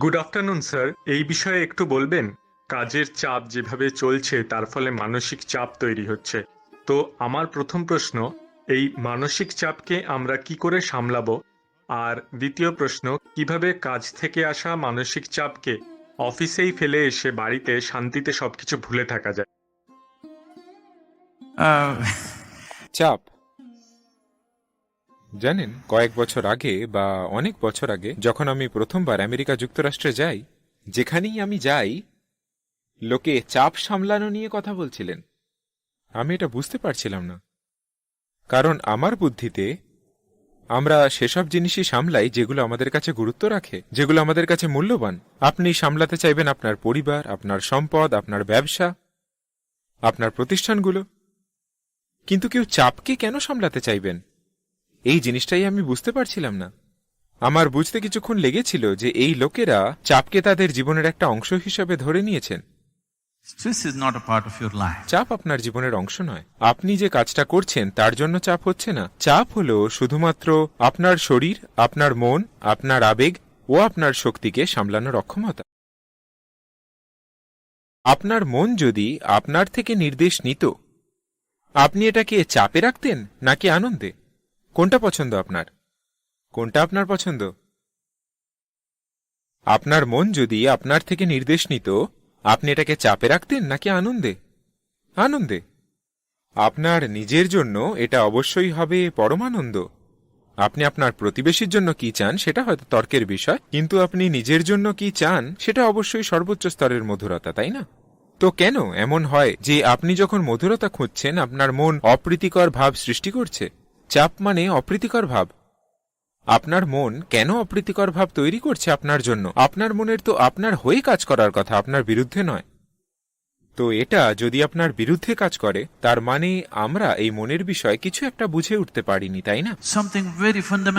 Good afternoon sir এই বিষয়ে একটু বলবেন? কাজের চাপ যেভাবে চলছে, তার ফলে মানসিক চাপ তৈরি হচ্ছে। তো আমার প্রথম প্রশ্ন, এই মানসিক চাপকে আমরা কি করে সামলাবো? আর দ্বিতীয় প্রশ্ন, কীভাবে কাজ থেকে আসা মানসিক চাপকে অফিসেই ফেলে এসে বাড়িতে শান্তিতে সবকিছু ভুলে থাকা যায়? চাপ। জানেন, কয়েক বছর আগে বা অনেক বছর আগে যখন আমি প্রথমবার আমেরিকা যুক্তরাষ্ট্রে যাই, যেখানেই আমি যাই, লোকে চাপ সামলানো নিয়ে কথা বলছিলেন। আমি এটা বুঝতে পারছিলাম না। কারণ আমার বুদ্ধিতে আমরা সেসব জিনিসই সামলাই যেগুলো আমাদের কাছে গুরুত্ব রাখে, যেগুলো আমাদের কাছে মূল্যবান। আপনি সামলাতে চাইবেন আপনার পরিবার, আপনার সম্পদ, আপনার ব্যবসা, আপনার প্রতিষ্ঠানগুলো। কিন্তু কেউ চাপকে কেন সামলাতে চাইবেন? এই জিনিসটাই আমি বুঝতে পারছিলাম না। আমার বুঝতে কিছুক্ষণ লেগেছিল যে এই লোকেরা চাপকে তাদের জীবনের একটা অংশ হিসেবে ধরে নিয়েছেন. চাপ আপনার জীবনের অংশ নয়। আপনি যে কাজটা করছেন তার জন্য চাপ হচ্ছে না। চাপ হলো শুধুমাত্র আপনার শরীর আপনার মন আপনার আবেগ ও আপনার শক্তিকে সামলানোর অক্ষমতা। আপনার মন যদি আপনার থেকে নির্দেশ নিত আপনি এটাকে চাপে রাখতেন নাকি আনন্দে? কোনটা পছন্দ আপনার? কোনটা আপনার পছন্দ? আপনার মন যদি আপনার থেকে নির্দেশ নিত আপনি এটাকে চাপে রাখতেন নাকি আনন্দে? আনন্দে। আপনার নিজের জন্য এটা অবশ্যই হবে পরমানন্দ। আপনি আপনার প্রতিবেশীর জন্য কি চান সেটা হয়তো তর্কের বিষয়, কিন্তু আপনি নিজের জন্য কি চান সেটা অবশ্যই সর্বোচ্চ স্তরের মধুরতা, তাই না? তো কেন এমন হয় যে আপনি যখন মধুরতা খুঁজছেন, আপনার মন অপ্রীতিকর ভাব সৃষ্টি করছে? চাপ মানে অপ্রীতিকর ভাব। আপনার মন কেন অপ্রীতিকর ভাব তৈরি করছে আপনার জন্য? আপনার মনের তো আপনার হয়ে কাজ করার কথা আপনার বিরুদ্ধে নয়। তো এটা যদি আপনার বিরুদ্ধে কাজ করে তার মানে আমরা এই মনের বিষয়ে কিছু একটা বুঝে উঠতে পারিনি তাই না?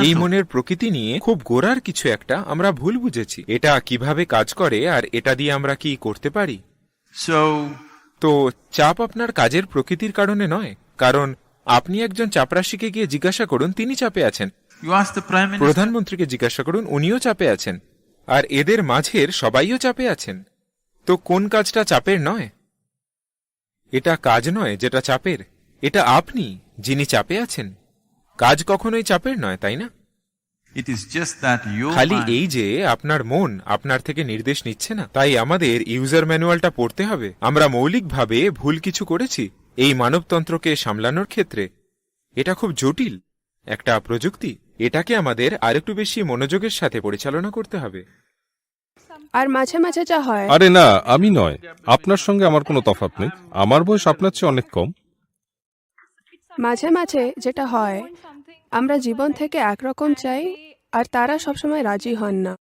এই মনের প্রকৃতি নিয়ে খুব গোড়ার কিছু একটা আমরা ভুল বুঝেছি। এটা কীভাবে কাজ করে আর এটা দিয়ে আমরা কি করতে পারি? তো চাপ আপনার কাজের প্রকৃতির কারণে নয় কারণ আপনি একজন চাপরাশিকে গিয়ে জিজ্ঞাসা করুন তিনি চাপে আছেন। প্রধানমন্ত্রীকে জিজ্ঞাসা করুন উনিও চাপে আছেন। আর এদের মাঝের সবাইও চাপে আছেন। তো কোন কাজটা চাপের নয়? এটা কাজ নয় যেটা চাপের। এটা আপনি যিনি চাপে আছেন। কাজ কখনোই চাপের নয় তাই না? খালি এই যে আপনার মন আপনার থেকে নির্দেশ নিচ্ছে না তাই আমাদের ইউজার ম্যানুয়ালটা পড়তে হবে। আমরা মৌলিকভাবে ভুল কিছু করেছি। এই মানবতন্ত্রকে সামলানোর ক্ষেত্রে এটা খুব জটিল। একটা প্রযুক্তি এটাকে আমাদের আরেকটু বেশি মনোযোগের সাথে পরিচালনা করতে হবে। আর মাঝে মাঝে যা হয়। আরে না আমি নয়। আপনার সঙ্গে আমার কোনো তফাৎ নেই। আমার বয়স আপনার চেয়ে অনেক কম। মাঝে মাঝে যেটা হয় আমরা জীবন থেকে একরকম চাই আর তারা সবসময় রাজি হন না।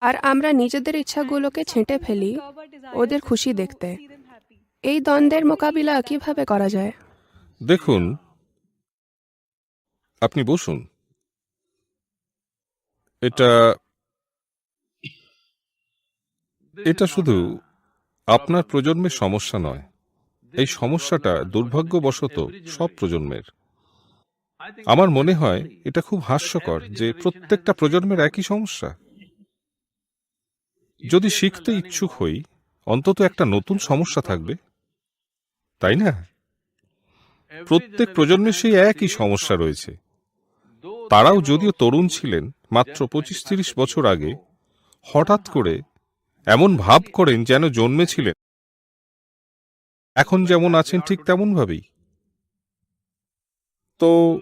আর আমরা নিজেদের ইচ্ছাগুলোকে ছেঁটে ফেলি ওদের খুশি দেখতে। এই দ্বন্দ্বের মোকাবিলা কীভাবে করা যায়? দেখুন, আপনি বসুন। এটা এটা শুধু আপনার প্রজন্মের সমস্যা নয়। এই সমস্যাটা দুর্ভাগ্যবশত সব প্রজন্মের। আমার মনে হয় এটা খুব হাস্যকর যে প্রত্যেকটা প্রজন্মের একই সমস্যা। যদি শিখতে ইচ্ছুক হই, অন্তত একটা নতুন সমস্যা থাকবে। তাই না? প্রত্যেক প্রজন্মের সেই একই সমস্যা রয়েছে। তারাও যদিও তরুণ ছিলেন, মাত্র পঁচিশ তিরিশ বছর আগে, হঠাৎ করে এমন ভাব করেন যেন জন্মেছিলেন। এখন যেমন আছেন ঠিক তেমন ভাবেই তো,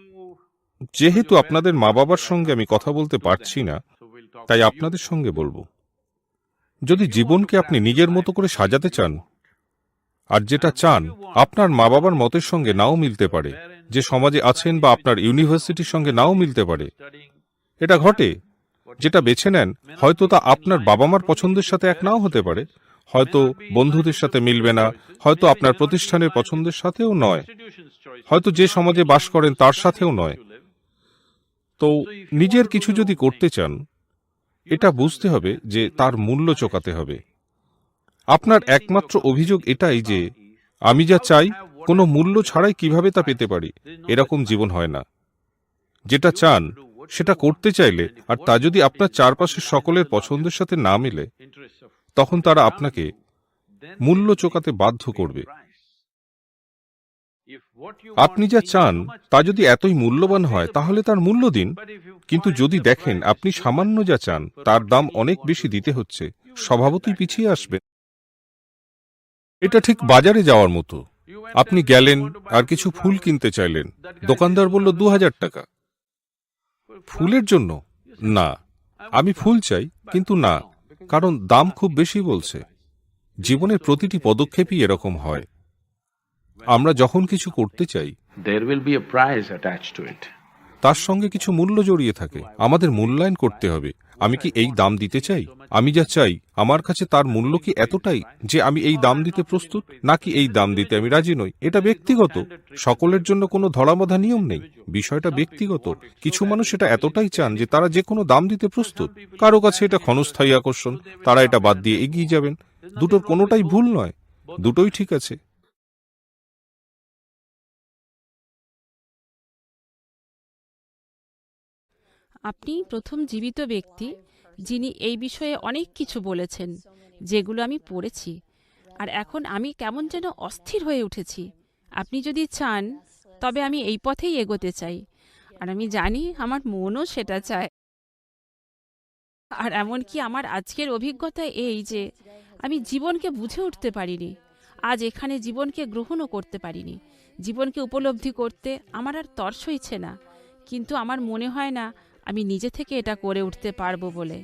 যেহেতু আপনাদের মা বাবার সঙ্গে আমি কথা বলতে পারছি না, তাই আপনাদের সঙ্গে বলব। যদি জীবনকে আপনি নিজের মতো করে সাজাতে চান আর যেটা চান, আপনার মা বাবার মতের সঙ্গে নাও মিলতে পারে। যে সমাজে আছেন বা আপনার ইউনিভার্সিটির সঙ্গে নাও মিলতে পারে। এটা ঘটে। যেটা বেছে নেন, হয়তো তা আপনার বাবা মার পছন্দের সাথে এক নাও হতে পারে। হয়তো বন্ধুদের সাথে মিলবে না, হয়তো আপনার প্রতিষ্ঠানের পছন্দের সাথেও নয়। হয়তো যে সমাজে বাস করেন তার সাথেও নয়। তো নিজের কিছু যদি করতে চান, এটা বুঝতে হবে যে তার মূল্য চোকাতে হবে। আপনার একমাত্র অভিযোগ এটাই যে আমি যা চাই কোনো মূল্য ছাড়াই কীভাবে তা পেতে পারি? এরকম জীবন হয় না। যেটা চান সেটা করতে চাইলে আর তা যদি আপনার চারপাশের সকলের পছন্দের সাথে না মেলে তখন তারা আপনাকে মূল্য চোকাতে বাধ্য করবে। আপনি যা চান তা যদি এতই মূল্যবান হয় তাহলে তার মূল্য দিন। কিন্তু যদি দেখেন আপনি সামান্য যা চান তার দাম অনেক বেশি দিতে হচ্ছে। স্বভাবতই পিছিয়ে আসবেন এটা ঠিক বাজারে যাওয়ার মতো। আপনি গেলেন আর কিছু ফুল কিনতে চাইলেন। দোকানদার বলল দু হাজার টাকা। ফুলের জন্য? না। আমি ফুল চাই, কিন্তু না, কারণ দাম খুব বেশি বলছে। জীবনের প্রতিটি পদক্ষেপই এরকম হয়। আমরা যখন কিছু করতে চাই, there will be a price attached to it. তার সঙ্গে কিছু মূল্য জড়িয়ে থাকে। আমাদের মূল্যায়ন করতে হবে। আমি কি এই দাম দিতে চাই? আমি যা চাই, আমার কাছে তার মূল্য কি এতটাই যে আমি এই দাম দিতে প্রস্তুত, নাকি এই দাম দিতে আমি রাজি নই? এটা ব্যক্তিগত। সকলের জন্য কোনো ধরাবাধা নিয়ম নেই। বিষয়টা ব্যক্তিগত। কিছু মানুষ এটা এতটাই চান যে তারা যে কোনো দাম দিতে প্রস্তুত। কারও কাছে এটা ক্ষণস্থায়ী আকর্ষণ। তারা এটা বাদ দিয়ে এগিয়ে যাবেন। দুটোর কোনোটাই ভুল নয়। দুটোই ঠিক আছে। আপনি প্রথম জীবিত ব্যক্তি যিনি এই বিষয়ে অনেক কিছু বলেছেন, যেগুলো আমি পড়েছি। আর এখন আমি কেমন যেন অস্থির হয়ে উঠেছি। আপনি যদি চান, তবে আমি এই পথেই এগোতে চাই। আর আমি জানি আমার মনও সেটা চায়। আর এমনকি আমার আজকের অভিজ্ঞতা এই যে, আমি জীবনকে বুঝে উঠতে পারিনি। আজ এখানে জীবনকে গ্রহণও করতে পারিনি। জীবনকে উপলব্ধি করতে আমার আর তর্স হইছে না। কিন্তু আমার মনে হয় না আমি নিজে থেকে এটা করে উঠতে পারব বলে।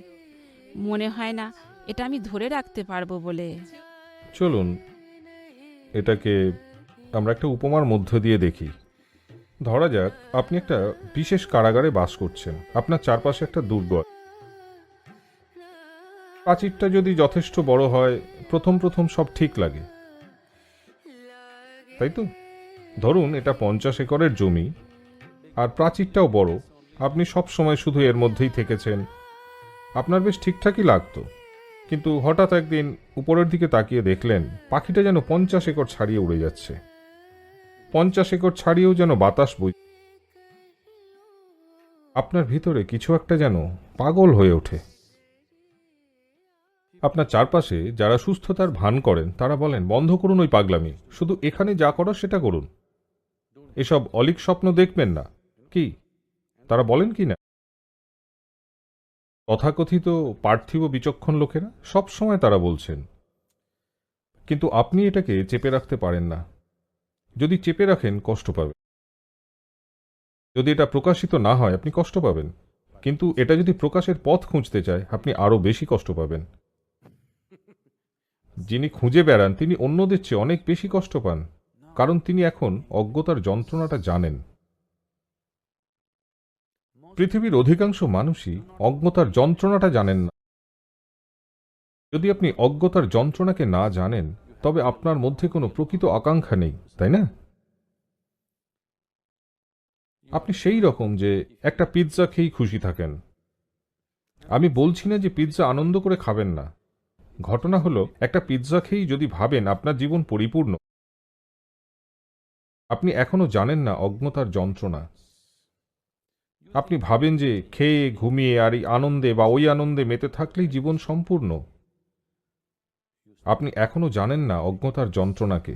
মনে হয় না এটা আমি ধরে রাখতে পারব বলে। চলুন, এটাকে আমরা একটা উপমার মধ্য দিয়ে দেখি। ধরা যাক, আপনি একটা বিশেষ কারাগারে বাস করছেন। আপনার চারপাশে একটা দুর্গ। প্রাচীরটা যদি যথেষ্ট বড় হয়, প্রথম প্রথম সব ঠিক লাগে। তাই তো? ধরুন, এটা পঞ্চাশ একরের জমি, আর প্রাচীরটাও বড়। আপনি সব সময় শুধু এর মধ্যেই থেকেছেন। আপনার বেশ ঠিকঠাকই লাগতো। কিন্তু হঠাৎ একদিন উপরের দিকে তাকিয়ে দেখলেন, পাখিটা যেন পঞ্চাশ একর ছাড়িয়ে উড়ে যাচ্ছে। পঞ্চাশ একর ছাড়িয়েও যেন বাতাস বই আপনার ভিতরে কিছু একটা যেন পাগল হয়ে ওঠে। আপনার চারপাশে যারা সুস্থতার ভান করেন, তারা বলেন, বন্ধ করুন ওই পাগলামি। শুধু এখানে যা করার সেটা করুন। এসব অলিক স্বপ্ন দেখবেন না। কি? তারা বলেন কি না? তথাকথিত পার্থিব বিচক্ষণ লোকেরা সব সময় তারা বলছেন, কিন্তু আপনি এটাকে চেপে রাখতে পারেন না। যদি চেপে রাখেন, কষ্ট পাবেন। যদি এটা প্রকাশিত না হয়, আপনি কষ্ট পাবেন। কিন্তু এটা যদি প্রকাশের পথ খুঁজতে চায়, আপনি আরও বেশি কষ্ট পাবেন। যিনি খুঁজে বেড়ান, তিনি অন্যদের চেয়ে অনেক বেশি কষ্ট পান। কারণ তিনি এখন অজ্ঞতার যন্ত্রণাটা জানেন। পৃথিবীর অধিকাংশ মানুষই অজ্ঞতার যন্ত্রণাটা জানেন না। যদি আপনি অজ্ঞতার যন্ত্রণাকে না জানেন, তবে আপনার মধ্যে কোনো প্রকৃত আকাঙ্ক্ষা নেই, তাই না? আপনি সেই রকম যে একটা পিৎজা খেয়েই খুশি থাকেন। আমি বলছি না যে পিৎজা আনন্দ করে খাবেন না। ঘটনা হলো, একটা পিৎজা খেয়েই যদি ভাবেন আপনার জীবন পরিপূর্ণ। আপনি এখনও জানেন না অজ্ঞতার যন্ত্রণা। আপনি ভাবেন যে খেয়ে, ঘুমিয়ে আর এই আনন্দে বা ওই আনন্দে মেতে থাকলেই জীবন সম্পূর্ণ। আপনি এখনও জানেন না অজ্ঞতার যন্ত্রণাকে।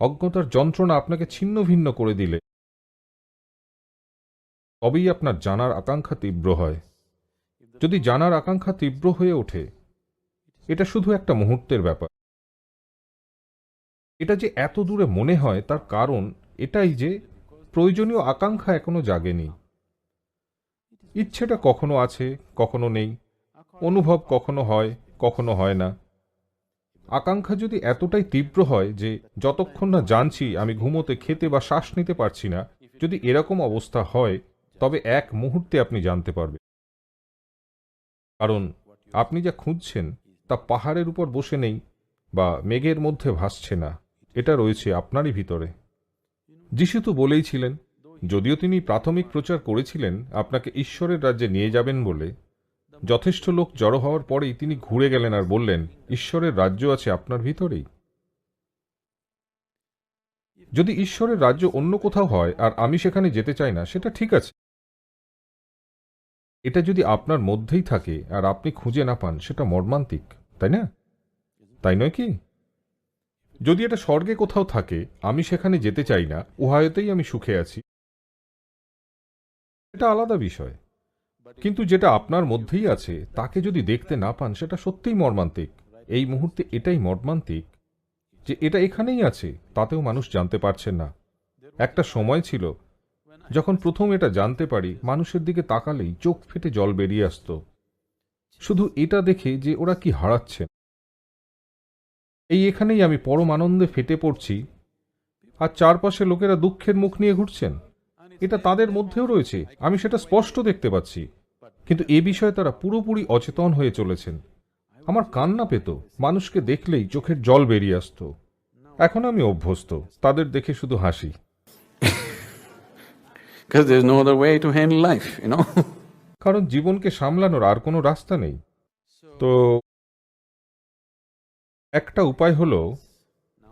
অজ্ঞতার যন্ত্রণা আপনাকে ছিন্ন ভিন্ন করে দিলে। তবেই আপনার জানার আকাঙ্ক্ষা তীব্র হয়। যদি জানার আকাঙ্ক্ষা তীব্র হয়ে ওঠে, এটা শুধু একটা মুহূর্তের ব্যাপার। এটা যে এত দূরে মনে হয় তার কারণ এটাই যে প্রয়োজনীয় আকাঙ্ক্ষা এখনও জাগেনি। ইচ্ছেটা কখনো আছে, কখনো নেই। অনুভব কখনো হয় কখনো হয় না। আকাঙ্ক্ষা যদি এতটাই তীব্র হয় যে যতক্ষণ না জানছি আমি ঘুমোতে, খেতে বা শ্বাস নিতে পারছি না, যদি এরকম অবস্থা হয়, তবে এক মুহূর্তে আপনি জানতে পারবেন। কারণ আপনি যা খুঁজছেন তা পাহাড়ের উপর বসে নেই বা মেঘের মধ্যে ভাসছে না। এটা রয়েছে আপনারই ভিতরে। যিশু তো বলেইছিলেন যদিও তিনি প্রাথমিক প্রচার করেছিলেন, আপনাকে ঈশ্বরের রাজ্যে নিয়ে যাবেন বলে। যথেষ্ট লোক জড়ো হওয়ার পরেই তিনি ঘুরে গেলেন আর বললেন, ঈশ্বরের রাজ্য আছে আপনার ভিতরেই। যদি ঈশ্বরের রাজ্য অন্য কোথাও হয় আর আমি সেখানে যেতে চাই না, সেটা ঠিক আছে। এটা যদি আপনার মধ্যেই থাকে আর আপনি খুঁজে না পান, সেটা মর্মান্তিক, তাই না? তাই নয় কি? যদি এটা স্বর্গে কোথাও থাকে, আমি সেখানে যেতে চাই না, উহায়তেই আমি সুখে আছি। এটা আলাদা বিষয়। কিন্তু যেটা আপনার মধ্যেই আছে, তাকে যদি দেখতে না পান, সেটা সত্যিই মর্মান্তিক। এই মুহূর্তে এটাই মর্মান্তিক যে এটা এখানেই আছে, তাতেও মানুষ জানতে পারছেন না। একটা সময় ছিল, যখন প্রথম এটা জানতে পারি, মানুষের দিকে তাকালেই চোখ ফেটে জল বেরিয়ে আসতো। শুধু এটা দেখে যে ওরা কি হারাচ্ছে। এই এখানেই আমি পরম আনন্দে ফেটে পড়ছি, আর চারপাশে লোকেরা দুঃখের মুখ নিয়ে ঘুরছেন। এটা তাদের মধ্যেও রয়েছে। আমি সেটা স্পষ্ট দেখতে পাচ্ছি। কিন্তু এ বিষয়ে তারা পুরোপুরি অচেতন হয়ে চলেছেন। আমার কান্না পেত। মানুষকে দেখলেই চোখের জল বেরিয়ে আসতো। এখন আমি অভ্যস্ত। তাদের দেখে শুধু হাসি. কারণ জীবনকে সামলানোর আর কোনো রাস্তা নেই। তো একটা উপায় হলো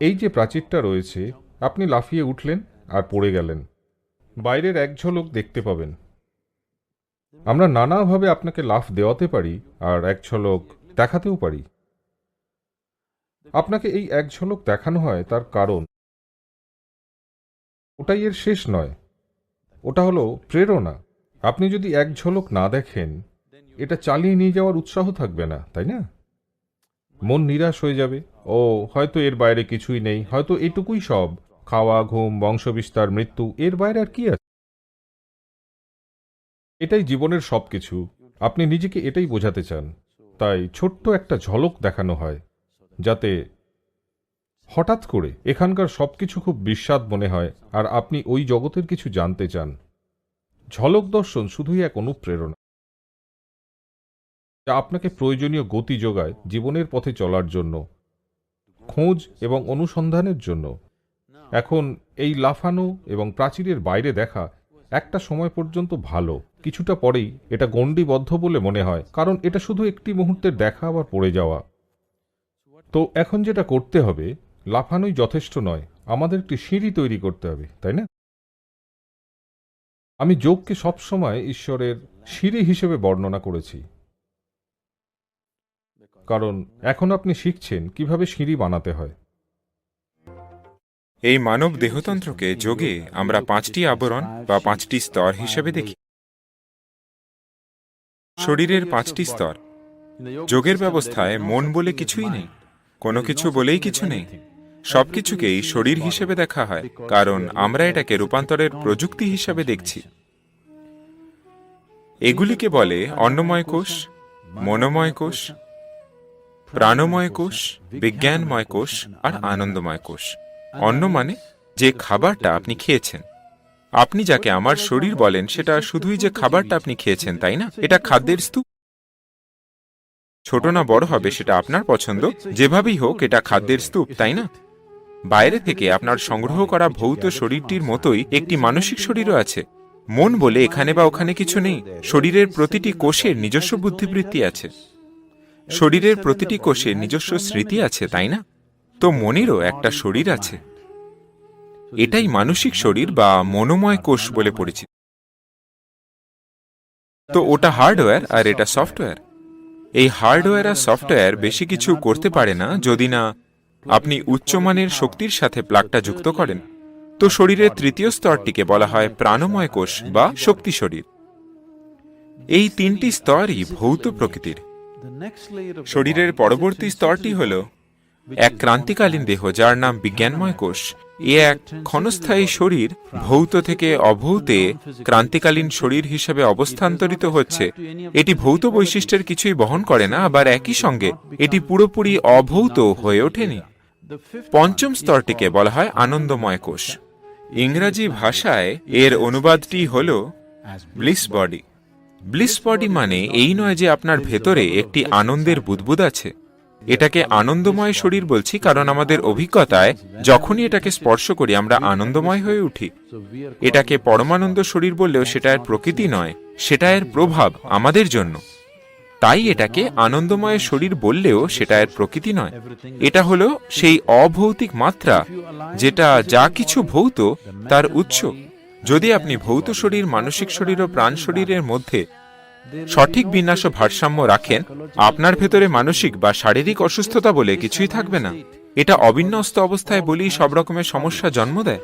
এই যে প্রাচীরটা রয়েছে আপনি লাফিয়ে উঠলেন আর পড়ে গেলেন। বাইরের এক ঝলক দেখতে পাবেন। আমরা নানাভাবে আপনাকে লাফ দেওয়াতে পারি আর এক ঝলক দেখাতেও পারি। আপনাকে এই এক ঝলক দেখানো হয় তার কারণ ওটাই এর শেষ নয়। ওটা হলো প্রেরণা। আপনি যদি এক ঝলক না দেখেন, এটা চালিয়ে নিয়ে যাওয়ার উৎসাহ থাকবে না, তাই না? মন নিরাশ হয়ে যাবে। ও, হয়তো এর বাইরে কিছুই নেই, হয়তো এটুকুই সব। খাওয়া, ঘুম, বংশবিস্তার, মৃত্যু, এর বাইরে আর কি আছে? এটাই জীবনের সবকিছু। আপনি নিজেকে এটাই বোঝাতে চান। তাই ছোট্ট একটা ঝলক দেখানো হয়, যাতে হঠাৎ করে এখানকার সবকিছু খুব বিস্বাদ মনে হয় আর আপনি ওই জগতের কিছু জানতে চান। ঝলক দর্শন শুধুই এক অনুপ্রেরণা। যা আপনাকে প্রয়োজনীয় গতি যোগায় জীবনের পথে চলার জন্য, খোঁজ এবং অনুসন্ধানের জন্য। এখন এই লাফানো এবং প্রাচীরের বাইরে দেখা একটা সময় পর্যন্ত ভালো। কিছুটা পরেই এটা গণ্ডিবদ্ধ বলে মনে হয়, কারণ এটা শুধু একটি মুহূর্তের দেখা আবার পড়ে যাওয়া। তো এখন যেটা করতে হবে, লাফানোই যথেষ্ট নয়, আমাদের একটি সিঁড়ি তৈরি করতে হবে, তাই না? আমি যোগকে সবসময় ঈশ্বরের সিঁড়ি হিসেবে বর্ণনা করেছি। কারণ এখন আপনি শিখছেন কীভাবে সিঁড়ি বানাতে হয়। এই মানব দেহতন্ত্রকে যোগে আমরা পাঁচটি আবরণ বা পাঁচটি স্তর হিসেবে দেখি। শরীরের পাঁচটি স্তর। যোগের ব্যবস্থায় মন বলে কিছুই নেই, কোনো কিছু বলেই কিছু নেই। সবকিছুকেই শরীর হিসেবে দেখা হয়, কারণ আমরা এটাকে রূপান্তরের প্রযুক্তি হিসেবে দেখছি। এগুলিকে বলে অন্নময় কোষ, মনোময় কোষ, প্রাণময় কোষ, বিজ্ঞানময় কোষ আর আনন্দময় কোষ। অন্ন মানে যে খাবারটা আপনি খেয়েছেন। আপনি যাকে আমার শরীর বলেন, সেটা শুধুই যে খাবারটা আপনি খেয়েছেন, তাই না? এটা খাদ্যের স্তূপ। ছোট না বড় হবে, সেটা আপনার পছন্দ। যেভাবেই হোক, এটা খাদ্যের স্তূপ, তাই না? বাইরে থেকে আপনার সংগ্রহ করা ভৌত শরীরটির মতোই একটি মানসিক শরীরও আছে। মন বলে এখানে বা ওখানে কিছু নেই। শরীরের প্রতিটি কোষের নিজস্ব বুদ্ধিবৃত্তি আছে। শরীরের প্রতিটি কোষের নিজস্ব স্মৃতি আছে, তাই না? তো মনেরও একটা শরীর আছে। এটাই মানসিক শরীর বা মনোময় কোষ বলে পরিচিত। তো ওটা হার্ডওয়্যার আর এটা সফটওয়্যার। এই হার্ডওয়্যার আর সফটওয়্যার বেশি কিছু করতে পারে না যদি না আপনি উচ্চমানের শক্তির সাথে প্লাগটা যুক্ত করেন। তো শরীরের তৃতীয় স্তরটিকে বলা হয় প্রাণময় কোষ বা শক্তি শরীর। এই তিনটি স্তরই ভৌত প্রকৃতির। শরীরের পরবর্তী স্তরটি হল এক ক্রান্তিকালীন দেহ যার নাম বিজ্ঞানময় কোষ। এ এক ক্ষণস্থায়ী শরীর, ভৌত থেকে অভৌতে ক্রান্তিকালীন শরীর হিসেবে অবস্থান্তরিত হচ্ছে। এটি ভৌত বৈশিষ্ট্যের কিছুই বহন করে না, আবার একই সঙ্গে এটি পুরোপুরি অভৌত হয়ে ওঠেনি। পঞ্চম স্তরটিকে বলা হয় আনন্দময় কোষ। ইংরাজি ভাষায় এর অনুবাদটি হল ব্লিস বডি। ব্লিস বডি মানে এই নয় যে আপনার ভেতরে একটি আনন্দের বুদবুদ আছে। এটাকে আনন্দময় শরীর বলছি, কারণ আমাদের অভিজ্ঞতায় যখনই এটাকে স্পর্শ করি, আমরা আনন্দময় হয়ে উঠি। এটাকে পরমানন্দ শরীর বললেও সেটা এর প্রকৃতি নয়, সেটা এর প্রভাব আমাদের জন্য। তাই এটাকে আনন্দময় শরীর বললেও সেটা এর প্রকৃতি নয়। এটা হলো সেই অভৌতিক মাত্রা, যেটা যা কিছু ভৌত, তার উৎস। যদি আপনি ভৌত শরীর, মানসিক শরীর ও প্রাণ শরীরের মধ্যে সঠিক বিন্যাস ও ভারসাম্য রাখেন আপনার ভেতরে মানসিক বা শারীরিক অসুস্থতা বলে কিছুই থাকবে না। এটা অবিন্যস্ত অবস্থায় বলেই সব রকমের সমস্যা জন্ম দেয়.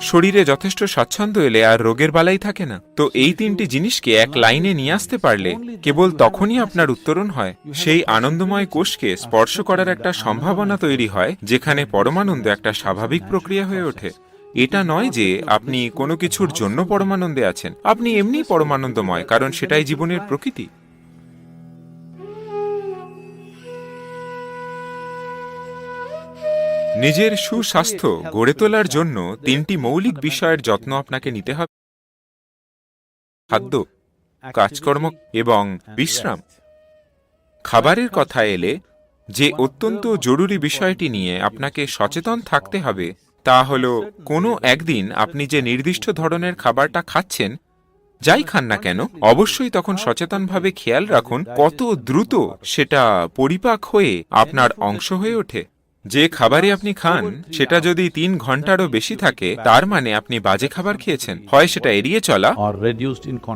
শরীরে যথেষ্ট স্বাচ্ছন্দ্য এলে আর রোগের বালাই থাকে না। তো এই তিনটি জিনিসকে এক লাইনে নিয়ে আসতে পারলে কেবল তখনই আপনার উত্তরণ হয়। সেই আনন্দময় কোষকে স্পর্শ করার একটা সম্ভাবনা তৈরি হয় যেখানে পরমানন্দ একটা স্বাভাবিক প্রক্রিয়া হয়ে ওঠে। এটা নয় যে আপনি কোনো কিছুর জন্য পরমানন্দে আছেন। আপনি এমনি পরমানন্দময়, কারণ সেটাই জীবনের প্রকৃতি। নিজের সুস্বাস্থ্য গড়ে তোলার জন্য তিনটি মৌলিক বিষয়ের যত্ন আপনাকে নিতে হবে। খাদ্য, কাজকর্ম এবং বিশ্রাম। খাবারের কথা এলে যে অত্যন্ত জরুরি বিষয়টি নিয়ে আপনাকে সচেতন থাকতে হবে তা হল কোনো একদিন আপনি যে নির্দিষ্ট ধরনের খাবারটা খাচ্ছেন যাই খান না কেন অবশ্যই তখন সচেতনভাবে খেয়াল রাখুন কত দ্রুত সেটা পরিপাক হয়ে আপনার অংশ হয়ে ওঠে। যে খাবারে আপনি খান সেটা যদি তিন ঘন্টারও বেশি থাকে তার মানে আপনি বাজে খাবার খেয়েছেন। হয় সেটা এড়িয়ে চলা.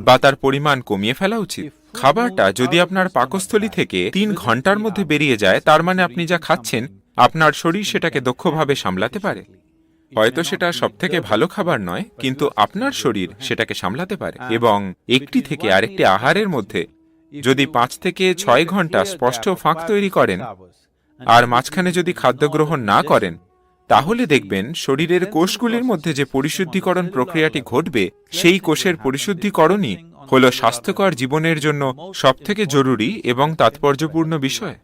বা তার পরিমাণ কমিয়ে ফেলা উচিত। খাবারটা যদি আপনার পাকস্থলী থেকে তিন ঘণ্টার মধ্যে বেরিয়ে যায় তার মানে আপনি যা খাচ্ছেন আপনার শরীর সেটাকে দক্ষভাবে সামলাতে পারে। হয়তো সেটা সব থেকে ভালো খাবার নয়, কিন্তু আপনার শরীর সেটাকে সামলাতে পারে এবং একটি থেকে আরেকটি আহারের মধ্যে যদি পাঁচ থেকে ছয় ঘণ্টা স্পষ্ট ফাঁক তৈরি করেন আর মাঝখানে যদি খাদ্য গ্রহণ না করেন, তাহলে দেখবেন শরীরের কোষগুলির মধ্যে যে পরিশুদ্ধিকরণ প্রক্রিয়াটি ঘটবে, সেই কোষের পরিশুদ্ধিকরণই হল স্বাস্থ্যকর জীবনের জন্য সবথেকে জরুরি এবং তাৎপর্যপূর্ণ বিষয়।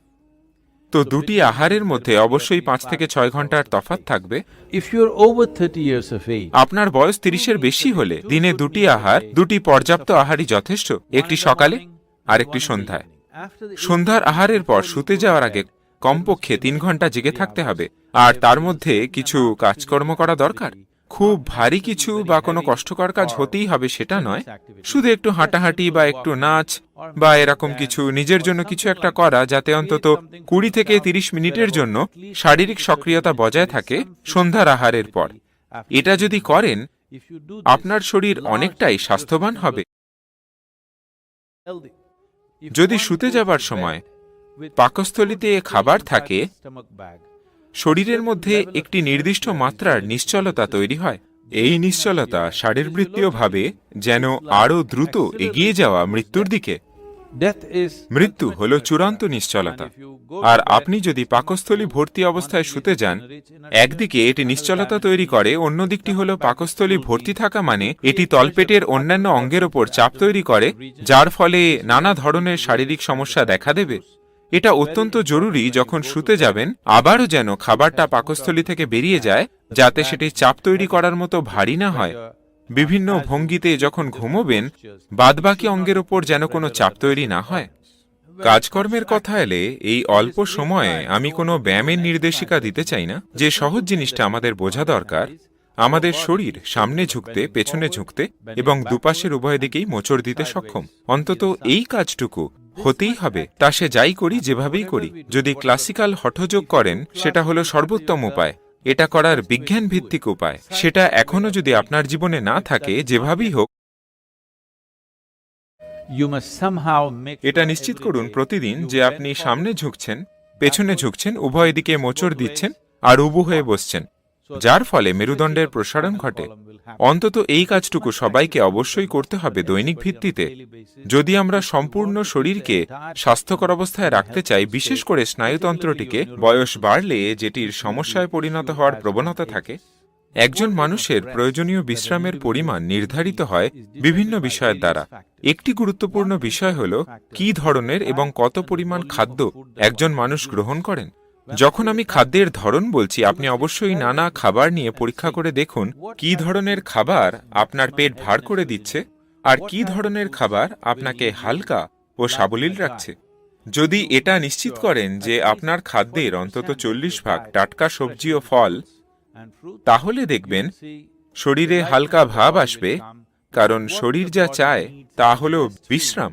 তো দুটি আহারের মধ্যে অবশ্যই পাঁচ থেকে ছয় ঘণ্টার তফাৎ থাকবে। If you're over 30 years of age, আপনার বয়স তিরিশের বেশি হলে দিনে দুটি আহার দুটি পর্যাপ্ত আহারই যথেষ্ট একটি সকালে আর একটি সন্ধ্যায়। সন্ধ্যার আহারের পর শুতে যাওয়ার আগে কমপক্ষে তিন ঘণ্টা জেগে থাকতে হবে আর তার মধ্যে কিছু কাজকর্ম করা দরকার? খুব ভারী কিছু বা কোনো কষ্টকর কাজ হতেই হবে সেটা নয়। শুধু একটু হাঁটাহাঁটি বা একটু নাচ বা এরকম কিছু নিজের জন্য কিছু একটা করা যাতে অন্তত কুড়ি থেকে তিরিশ মিনিটের জন্য শারীরিক সক্রিয়তা বজায় থাকে সন্ধ্যার আহারের পর। এটা যদি করেন, আপনার শরীর অনেকটাই স্বাস্থ্যবান হবে। যদি শুতে যাবার সময় with খাবার থাকে শরীরের মধ্যে একটি নির্দিষ্ট মাত্রার নিশ্চলতা তৈরি হয়। এই নিশ্চলতা শারীরবৃত্তীয়ভাবে যেন আরও দ্রুত এগিয়ে যাওয়া মৃত্যুর দিকে। মৃত্যু হল চূড়ান্ত নিশ্চলতা। আর আপনি যদি পাকস্থলী ভর্তি অবস্থায় শুতে যান একদিকে এটি নিশ্চলতা তৈরি করে অন্য দিকটি হল পাকস্থলী ভর্তি থাকা মানে এটি তলপেটের অন্যান্য অঙ্গের ওপর চাপ তৈরি করে যার ফলে নানা ধরনের শারীরিক সমস্যা দেখা দেবে। এটা অত্যন্ত জরুরি যখন শুতে যাবেন, আবারও যেন খাবারটা পাকস্থলী থেকে বেরিয়ে যায়, যাতে সেটি চাপ তৈরি করার মতো ভারী না হয়। বিভিন্ন ভঙ্গিতে যখন ঘুমোবেন, বাদবাকি অঙ্গের ওপর যেন কোনো চাপ তৈরি না হয়। কাজকর্মের কথা এলে এই অল্প সময়ে আমি কোনো ব্যায়ামের নির্দেশিকা দিতে চাই না। যে সহজ জিনিসটা আমাদের বোঝা দরকার, আমাদের শরীর সামনে ঝুঁকতে, পেছনে ঝুঁকতে এবং দুপাশের উভয় দিকেই মোচড় দিতে সক্ষম। অন্তত এই কাজটুকু হতেই হবে তা সে যাই করি যেভাবেই করি। যদি ক্লাসিক্যাল হঠযোগ করেন সেটা হলো সর্বোত্তম উপায়। এটা করার বিজ্ঞান ভিত্তিক উপায়। সেটা এখনও যদি আপনার জীবনে না থাকে যেভাবেই হোক এটা নিশ্চিত করুন প্রতিদিন যে আপনি সামনে ঝুঁকছেন পেছনে ঝুঁকছেন উভয় দিকে মোচড় দিচ্ছেন আর উবু হয়ে বসছেন। যার ফলে মেরুদণ্ডের প্রসারণ ঘটে. অন্তত এই কাজটুকু সবাইকে অবশ্যই করতে হবে দৈনিক ভিত্তিতে। যদি আমরা সম্পূর্ণ শরীরকে স্বাস্থ্যকর অবস্থায় রাখতে চাই, বিশেষ করে স্নায়ুতন্ত্রটিকে, বয়স বাড়লে যেটির সমস্যায় পরিণত হওয়ার প্রবণতা থাকে, একজন মানুষের প্রয়োজনীয় বিশ্রামের পরিমাণ নির্ধারিত হয় বিভিন্ন বিষয়ের দ্বারা। একটি গুরুত্বপূর্ণ বিষয় হল, কি ধরনের এবং কত পরিমাণ খাদ্য একজন মানুষ গ্রহণ করেন? যখন আমি খাদ্যের ধরন বলছি, আপনি অবশ্যই নানা খাবার নিয়ে পরীক্ষা করে দেখুন, কি ধরনের খাবার আপনার পেট ভার করে দিচ্ছে আর কি ধরনের খাবার আপনাকে হালকা ও সাবলীল রাখছে। যদি এটা নিশ্চিত করেন যে আপনার খাদ্যের অন্তত চল্লিশ ভাগ টাটকা সবজি ও ফল, তাহলে দেখবেন শরীরে হালকা ভাব আসবে, কারণ শরীর যা চায় তা হলো বিশ্রাম।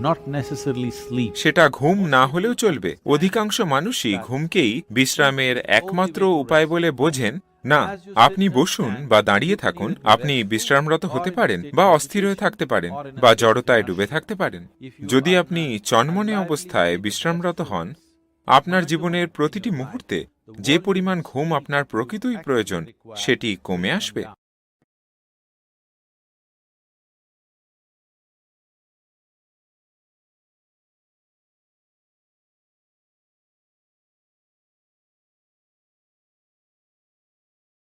Not necessarily sleep. সেটা ঘুম না হলেও চলবে। অধিকাংশ মানুষই ঘুমকেই বিশ্রামের একমাত্র উপায় বলে বোঝেন না আপনি বসুন বা দাঁড়িয়ে থাকুন আপনি বিশ্রামরত হতে পারেন বা অস্থির হয়ে থাকতে পারেন বা জড়তায় ডুবে থাকতে পারেন। যদি আপনি চনমনে অবস্থায় বিশ্রামরত হন আপনার জীবনের প্রতিটি মুহূর্তে যে পরিমাণ ঘুম আপনার প্রকৃতই প্রয়োজন সেটি কমে আসবে।